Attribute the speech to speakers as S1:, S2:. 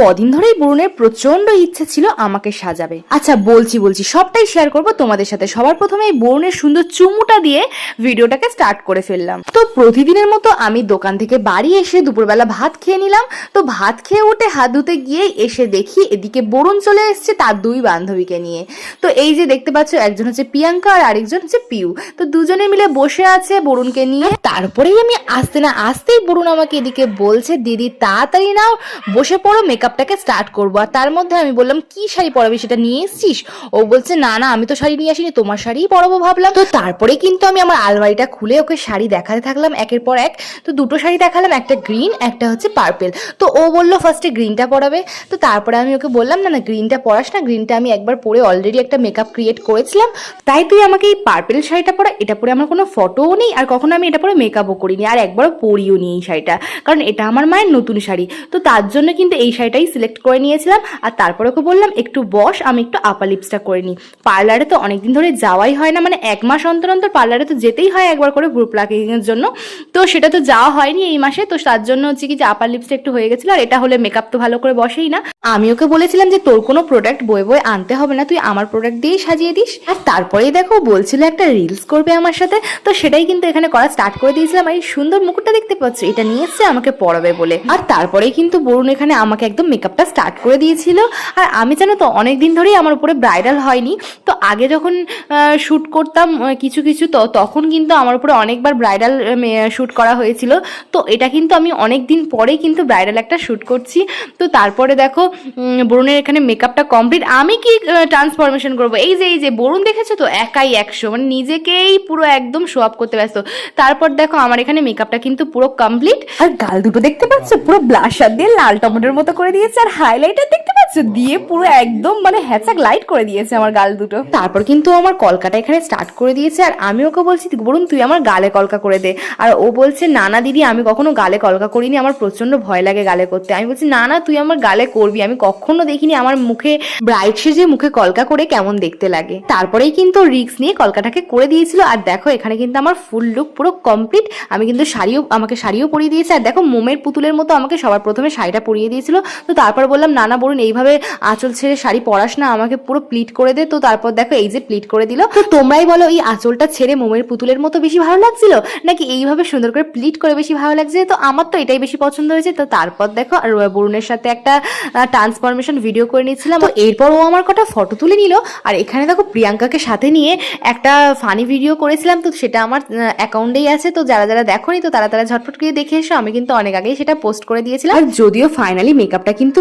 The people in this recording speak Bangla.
S1: কদিন ধরেই বরুণের প্রচণ্ড ইচ্ছে ছিল আমাকে সাজাবে। আচ্ছা বলছি বলছি, সবটাই শেয়ার করব তোমাদের সাথে। সবার প্রথমে এই বরুণের সুন্দর চুমুটা দিয়ে ভিডিওটাকে স্টার্ট করে ফেললাম। তো প্রতিদিনের মতো আমি দোকান থেকে বাড়ি এসে দুপুরবেলা ভাত খেয়ে নিলাম। তো ভাত খেয়ে উঠে হাত ধুতে গিয়ে এসে দেখি এদিকে বরুণ চলে এসেছে তার দুই বান্ধবীকে নিয়ে। তো এই যে দেখতে পাচ্ছ, একজন হচ্ছে প্রিয়াঙ্কা আর আরেকজন হচ্ছে পিউ। তো দুজনে মিলে বসে আছে বরুণকে নিয়ে। তারপরেই আমি আসতে না আসতেই বরুণ আমাকে এদিকে বলছে, দিদি, তাড়াতাড়ি নাও, বসে পড়ো মেকআপটাকে স্টার্ট করব। আর তার মধ্যে আমি বললাম, কি শাড়ি পরাবি সেটা নিয়ে এসছিস? ও বলছে, না না, আমি তো শাড়ি নিয়ে আসিনি, তোমার শাড়িই পরাবো ভাবলাম। তো তারপরে কিন্তু আমি আমার আলমারিটা খুলে ওকে শাড়ি দেখাতে থাকলাম, একের পর এক। তো দুটো শাড়ি দেখালাম, একটা গ্রিন একটা হচ্ছে পার্পেল তো ও বলল ফার্স্টে গ্রিনটা পরাবে। তো তারপরে আমি ওকে বললাম, না না গ্রিনটা পরাস না গ্রিনটা আমি একবার পরে অলরেডি একটা মেকআপ ক্রিয়েট করেছিলাম। তাই তুই আমাকে এই পার্পেল শাড়িটা পরা, এটা পরে আমার কোনো ফটোও নেই, আর কখনো আমি এটা পরে মেকআপও করিনি, আর একবারও পরিও নি এই শাড়িটা, কারণ এটা আমার মায়ের নতুন শাড়ি। তো তার জন্য কিন্তু এই শাড়িটাই সিলেক্ট করে নিয়েছিলাম। আর তারপরে ওকে বললাম, একটু বস, আমি একটু আপার লিপসটা করে নিই পার্লারে তো অনেকদিন ধরে যাওয়াই হয় না মানে এক মাস অন্তর অন্তর পার্লারে তো যেতেই হয় একবার করে গ্রুপ লাকিংয়ের জন্য। তো সেটা তো যাওয়া হয়নি এই মাসে, তো তার জন্য হচ্ছে কি যে আপার লিপসটা একটু হয়ে গেছিল, আর এটা হলে মেকআপ তো ভালো করে বসেই না। আমি ওকে বলেছিলাম যে, তোর কোনো প্রোডাক্ট বয়ে বয়ে আনতে হবে না, তুই আমার প্রোডাক্ট দিয়েই সাজিয়ে দিস। আর তারপরেই দেখো বলছিল একটা রিলস করবে আমার সাথে। তো সেটাই কিন্তু এখানে করা স্টার্ট করে দিয়েছিলাম। আর এই সুন্দর মুকুটটা দেখতে পাচ্ছ, এটা নিয়ে এসছে আমাকে পড়াবে বলে। আর তারপরেই কিন্তু বরুণ এখানে আমাকে একদম মেকআপটা স্টার্ট করে দিয়েছিল। আর আমি জানো তো অনেক দিন ধরেই আমার উপরে ব্রাইডাল হয়নি। তো আগে যখন শ্যুট করতাম কিছু কিছু, তো তখন কিন্তু আমার উপরে অনেকবার ব্রাইডাল শ্যুট করা হয়েছিল। তো এটা কিন্তু আমি অনেক দিন পরেই কিন্তু ব্রাইডাল একটা শ্যুট করছি। তো তারপরে দেখো বরুণের এখানে মেকআপটা কমপ্লিট আমি কি ট্রান্সফরমেশন করব? এই যে এই যে বরুণ দেখেছ তো? একাই একশো। মানে নিজেকেই পুরো একদম শো আপ করতে ব্যস্ত। তারপর দেখো আমার এখানে মেকআপটা কিন্তু পুরো কমপ্লিট আর গাল দুটো দেখতে পাচ্ছ? পুরো ব্লাশার দিয়ে লাল টমেটোর মতো করে দিয়েছে। আর হাইলাইটার দেখতে পাচ্ছ? দিয়ে পুরো একদম মানে হ্যাচাক লাইট করে দিয়েছে আমার গাল দুটো। তারপর কিন্তু আমার কলকাটা এখানে স্টার্ট করে দিয়েছে। আর আমি ওকে বলছি বরুণ তুই আমার গালে কলকা করে দে। আর ও বলছে না না দিদি আমি কখনো গালে কলকা করিনি। আমার প্রচণ্ড ভয় লাগে গালে করতে। আমি বলছি না না তুই আমার গালে করবি। আমি কখনো দেখিনি আমার মুখে ব্রাইট সেজে মুখে কলকা করে কেমন দেখতে লাগে। তারপরেই কিন্তু রিক্স নিয়ে কলকাটাকে করে দিয়েছিল আর দেখো এখানে কিন্তু আমার ফুল লুক পুরো কমপ্লিট আমি কিন্তু শাড়িও, আমাকে শাড়িও পরিয়ে দিয়েছে আর দেখো মোমের পুতুলের মতো আমাকে সবার প্রথমে শাড়িটা পরিয়ে দিয়েছিল। তো তারপর বললাম, না না বলুন এইভাবে আঁচল ছেড়ে শাড়ি পরাস না, আমাকে পুরো প্লিট করে দে। তো তারপর দেখো এই যে প্লিট করে দিল। তো তোমরাই বলো, এই আঁচলটা ছেড়ে মোমের পুতুলের মতো বেশি ভালো লাগছিল? নাকি এইভাবে সুন্দর করে প্লিট করে বেশি ভালো লাগছে? তো আমার তো এটাই বেশি পছন্দ হয়েছে। তো তারপর দেখো আর বরুণের সাথে একটা ট্রান্সফরমেশন ভিডিও করে নিয়েছিলাম তো এরপর ও আমার কটা ফটো তুলে নিল। আর এখানে দেখো প্রিয়াঙ্কাকে সাথে নিয়ে একটা ফানি ভিডিও করেছিলাম। তো সেটা আমার অ্যাকাউন্টেই আছে। তো যারা যারা দেখোনি তো তারা তারা ঝটফট করে দেখে এসো। আমি কিন্তু অনেক আগেই সেটা পোস্ট করে দিয়েছিলাম। আর যদিও ফাইনালি মেকআপটা কিন্তু